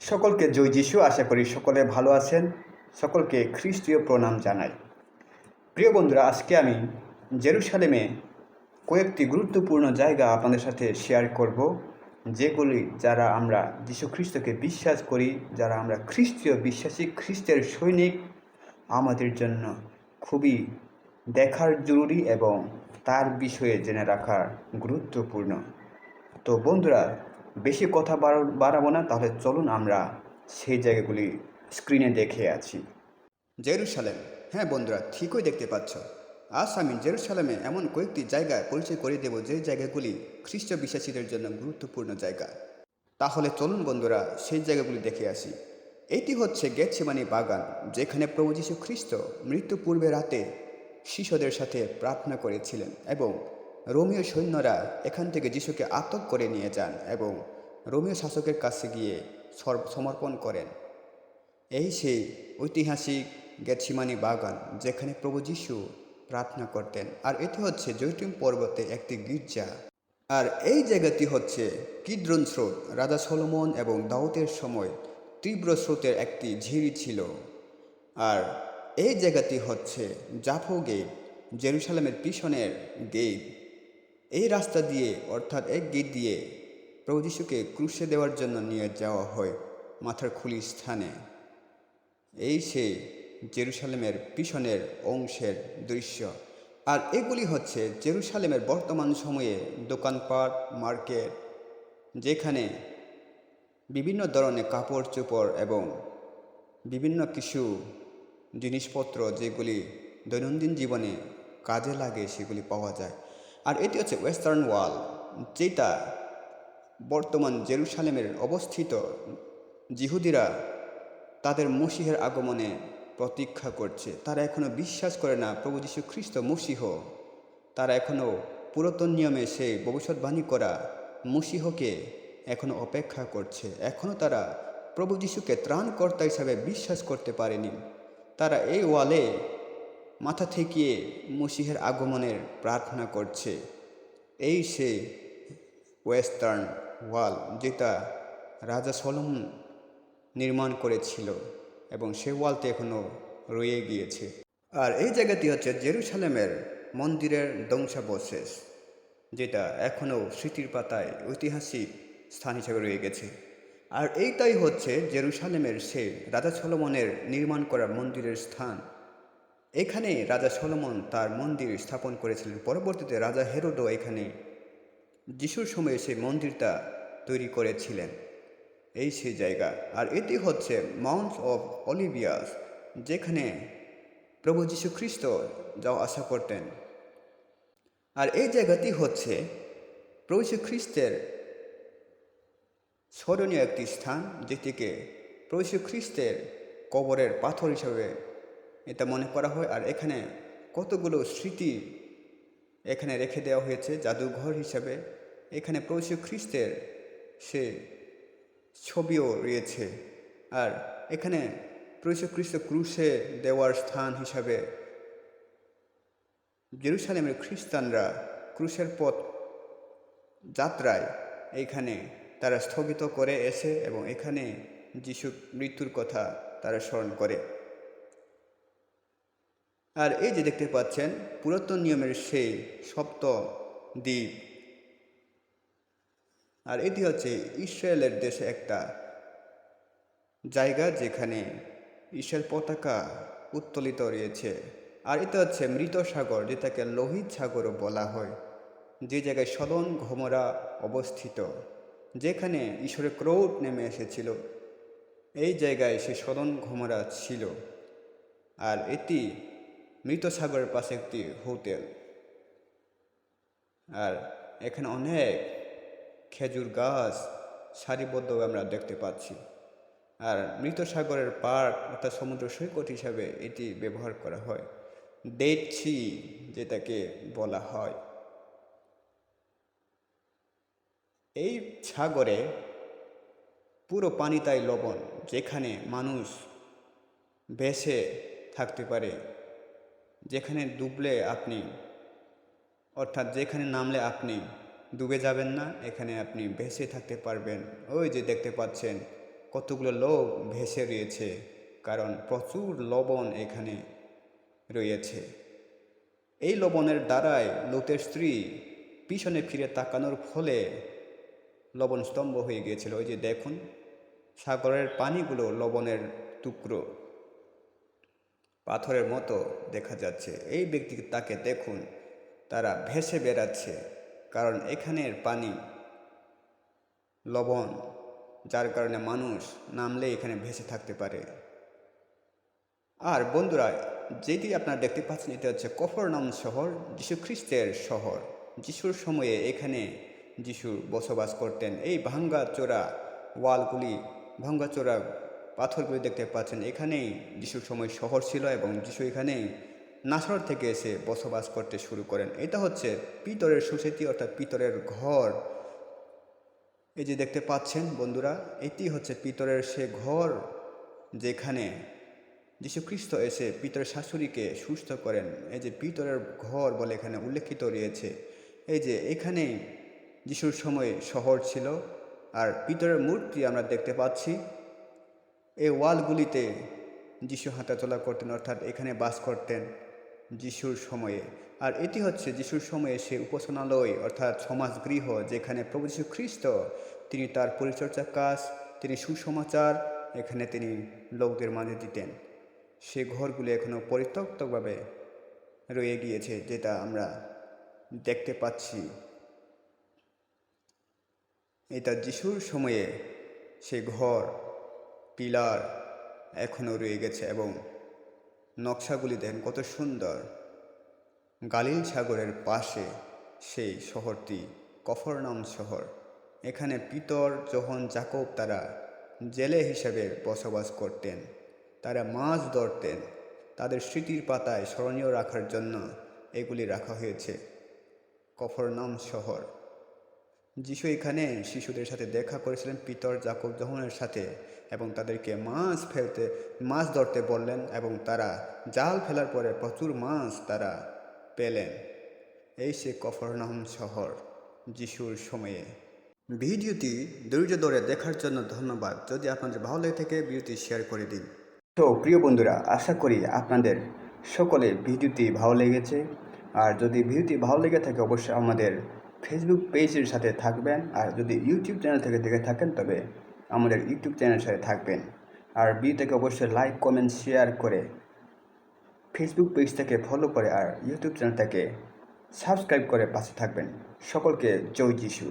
সকলকে জয় যিশু, আশা করি সকলে ভালো আছেন। সকলকে খ্রিস্টীয় প্রণাম জানাই। প্রিয় বন্ধুরা, আজকে আমি জেরুসালেমে কয়েকটি গুরুত্বপূর্ণ জায়গা আপনাদের সাথে শেয়ার করব, যেগুলি যারা আমরা যীশু খ্রিস্টকে বিশ্বাস করি, যারা আমরা খ্রিস্টীয় বিশ্বাসী, খ্রিস্টের সৈনিক, আমাদের জন্য খুবই দেখার জরুরি এবং তার বিষয়ে জেনে রাখা গুরুত্বপূর্ণ। তো বন্ধুরা বেশি কথা বাড়াবো না, তাহলে চলুন আমরা সেই জায়গাগুলি স্ক্রিনে দেখে আছি। জেরুসালেম। হ্যাঁ বন্ধুরা, ঠিকই দেখতে পাচ্ছ। আজ আমি জেরুসালেমে এমন কয়েকটি জায়গায় পরিচয় করে দেব যে জায়গাগুলি খ্রিস্ট বিশ্বাসীদের জন্য গুরুত্বপূর্ণ জায়গা। তাহলে চলুন বন্ধুরা, সেই জায়গাগুলি দেখে আসি। এটি হচ্ছে গেতসেমানি বাগান, যেখানে প্রভু যীশু খ্রিস্ট মৃত্যু পূর্বে রাতে শিশুদের সাথে প্রার্থনা করেছিলেন এবং রোমীয় সৈন্যরা এখান থেকে যিশুকে আটক করে নিয়ে যান এবং রোমীয় শাসকের কাছে গিয়ে সমর্পণ করেন। এই সেই ঐতিহাসিক গেছিমানি বাগান যেখানে প্রভু যীশু প্রার্থনা করতেন। আর এটি হচ্ছে জৈতুন পর্বতে একটি গির্জা। আর এই জায়গাটি হচ্ছে কিদ্রন স্রোত, রাজা সলোমন এবং দাউদের সময় তীব্র স্রোতের একটি ঝিরি ছিল। আর এই জায়গাটি হচ্ছে জাফো গেট, জেরুসালামের পিছনের গেট। এই রাস্তা দিয়ে, অর্থাৎ এক গেট দিয়ে প্রভু যীশুকে ক্রুশে দেওয়ার জন্য নিয়ে যাওয়া হয় মাথার খুলি স্থানে। এই সেই জেরুসালেমের পিছনের অংশের দৃশ্য। আর এগুলি হচ্ছে জেরুসালেমের বর্তমান সময়ে দোকানপাট, মার্কেট, যেখানে বিভিন্ন ধরনের কাপড়, চোপড় এবং বিভিন্ন কিছু জিনিসপত্র যেগুলি দৈনন্দিন জীবনে কাজে লাগে সেগুলি পাওয়া যায়। আর এটি হচ্ছে ওয়েস্টার্ন ওয়াল যেটা বর্তমান জেরুসালেমের অবস্থিত জিহুদিরা তাদের মসিহের আগমনে প্রতীক্ষা করছে। তারা এখনও বিশ্বাস করে না, প্রভু যীশু খ্রিস্ট মসিহ। তারা এখনও পুরাতন নিয়মে সেই ভবিষ্যৎবাণী করা মসিহকে এখনও অপেক্ষা করছে। এখনও তারা প্রভু যীশুকে ত্রাণকর্তা হিসাবে বিশ্বাস করতে পারেনি। তারা এই ওয়ালে মাথা ঠেকিয়ে মসিহের আগমনের প্রার্থনা করছে। এই সে ওয়েস্টার্ন ওয়াল যেটা রাজা সলোমন নির্মাণ করেছিল এবং সে ওয়ালতে এখনও রয়ে গিয়েছে। আর এই জায়গাটি হচ্ছে জেরুসালেমের মন্দিরের ধ্বংসাবশেষ, যেটা এখনও স্মৃতির পাতায় ঐতিহাসিক স্থান হিসেবে রয়ে গেছে। আর এইটাই হচ্ছে জেরুসালেমের সে রাজা সলমনের নির্মাণ করা মন্দিরের স্থান। এখানে রাজা সলমন তার মন্দির স্থাপন করেছিলেন। পরবর্তীতে রাজা হেরোডও এখানে যিশুর সময়ে সেই মন্দিরটা তৈরি করেছিলেন। এই সেই জায়গা। আর এটি হচ্ছে মাউন্ট অফ অলিভিয়াস যেখানে প্রভু যীশু খ্রিস্ট যাওয়া আশা করতেন। আর এই জায়গাটি হচ্ছে প্রভু যীশু খ্রিস্টের স্মরণীয় একটি স্থান, যেটিকে প্রভু যীশু খ্রিস্টের কবরের পাথর হিসাবে এটা মনে করা হয়। আর এখানে কতগুলো স্মৃতি এখানে রেখে দেওয়া হয়েছে, জাদুঘর হিসাবে। এখানে প্রভু খ্রিস্টের সে ছবিও রয়েছে। আর এখানে প্রভু খ্রিস্ট ক্রুশে দেওয়ার স্থান হিসাবে জেরুসালেমের খ্রিস্টানরা ক্রুশের পথ যাত্রায় এইখানে তারা স্থগিত করে এসে এবং এখানে যিশু মৃত্যুর কথা তারা স্মরণ করে। আর এই যে দেখতে পাচ্ছেন, পুরাতন নিয়মের সেই সপ্ত দ্বীপ আর এটি হচ্ছে ইসরায়েলের দেশে একটা জায়গা যেখানে ইসরায়েল পতাকা উত্তোলিত রয়েছে আর এটা হচ্ছে মৃত সাগর, যেটাকে লোহিত সাগরও বলা হয়, যে জায়গায় সদন ঘমরা অবস্থিত, যেখানে ঈশ্বরের ক্রৌড নেমে এসেছিল। এই জায়গায় সে সদন ঘমরা ছিল। আর এটি মৃত সাগরের পাশে একটি হোটেল। আর এখানে অনেক খেজুর গাছ সারিবদ্ধ আমরা দেখতে পাচ্ছি। আর মৃত সাগরের পার্ক অর্থাৎ সমুদ্র সৈকত হিসাবে এটি ব্যবহার করা হয়। ডেটছি যেটাকে বলা হয়। এই সাগরে পুরো পানি তাই লবণ, যেখানে মানুষ বেসে থাকতে পারে। যেখানে ডুবলে আপনি, অর্থাৎ যেখানে নামলে আপনি ডুবে যাবেন না, এখানে আপনি ভেসে থাকতে পারবেন। ওই যে দেখতে পাচ্ছেন, কতগুলো লোক ভেসে রয়েছে, কারণ প্রচুর লবণ এখানে রয়েছে। এই লবণের দ্বারাই লোতের স্ত্রী পিছনে ফিরে তাকানোর ফলে লবণ স্তম্ভ হয়ে গিয়েছিল। ওই যে দেখুন, সাগরের পানিগুলো লবণের টুকরো, পাথরের মতো দেখা যাচ্ছে। এই ব্যক্তি তাকে দেখুন, তারা ভেসে বেড়াচ্ছে। কারণ এখানের পানি লবণ, যার কারণে মানুষ নামলে এখানে ভেসে থাকতে পারে। আর বন্ধুরা, যেটি আপনারা দেখতে পাচ্ছেন, এটা হচ্ছে কফরনাম শহর, যীশু খ্রিস্টের শহর। যিশুর সময়ে এখানে যিশু বসবাস করতেন। এই ভাঙ্গা চোরা ওয়ালগুলি, ভাঙ্গা চোরা পাথরগুলি দেখতে পাচ্ছেন। এখানেই যিশুর সময় শহর ছিল এবং যিশু এখানেই নাসর থেকে এসে বসবাস করতে শুরু করেন। এটা হচ্ছে পিতরের সুস্মৃতি অর্থাৎ পিতরের ঘর। এই যে দেখতে পাচ্ছেন বন্ধুরা, এটি হচ্ছে পিতরের সে ঘর যেখানে যীশুখ্রিস্ট এসে পিতরের শাশুড়িকে সুস্থ করেন। এই যে পিতরের ঘর বলে এখানে উল্লেখিত রয়েছে। এই যে এখানেই যিশুর সময় শহর ছিল, আর পিতরের মূর্তি আমরা দেখতে পাচ্ছি। এই ওয়ালগুলিতে যিশু হাঁটাচলা করতেন, অর্থাৎ এখানে বাস করতেন। যিশুর সময়ে। আর এটি হচ্ছে যিশুর সময়ে সে উপাসনালয়, অর্থাৎ সমাজগৃহ, যেখানে প্রভু যীশু খ্রিস্ট, তিনি তার পরিচর্যা কাজ, তিনি সুসমাচার, এখানে তিনি লোকদের মাঝে দিতেন। সে ঘরগুলি এখনও পরিত্যক্তভাবে রয়ে গিয়েছে, যেটা আমরা দেখতে পাচ্ছি। এটা যিশুর সময়ে সে ঘর, পিলার এখনও রয়ে গেছে এবং নকশাগুলি দেন কত সুন্দর। গালিল সাগরের পাশে সেই শহরটি কফরনাম শহর। এখানে পিতর যখন জাকব তারা জেলে হিসেবে বসবাস করতেন, তারা মাছ ধরতেন। তাদের স্মৃতির পাতায় স্মরণীয় রাখার জন্য এগুলি রাখা হয়েছে। কফরনাম শহর। যিশু এখানে শিশুদের সাথে দেখা করেছিলেন, পিতর জাকব জহনের সাথে এবং তাদেরকে মাছ ফেলতে, মাছ ধরতে বললেন এবং তারা জাল ফেলার পরে প্রচুর মাছ তারা পেলেন। এই সে কফরনাম শহর যিশুর সময়ে। ভিডিওটি ধৈর্য ধরে দেখার জন্য ধন্যবাদ। যদি আপনাদের ভালো লেগে থাকে, ভিডিওটি শেয়ার করে দিন। তো প্রিয় বন্ধুরা, আশা করি আপনাদের সকলে ভিডিওটি ভালো লেগেছে। আর যদি ভিডিওটি ভালো লেগে থাকে, অবশ্যই আমাদের ফেসবুক পেজের সাথে থাকবেন আর যদি ইউটিউব চ্যানেল থেকে দেখে থাকেন, তবে আমাদের ইউটিউব চ্যানেলের সাথে থাকবেন। আর ভিডিওটাকে অবশ্যই লাইক কমেন্ট শেয়ার করে ফেসবুক পেজটাকে ফলো করে আর ইউটিউব চ্যানেলটাকে সাবস্ক্রাইব করে পাশে থাকবেন। সকলকে জয় যিশু।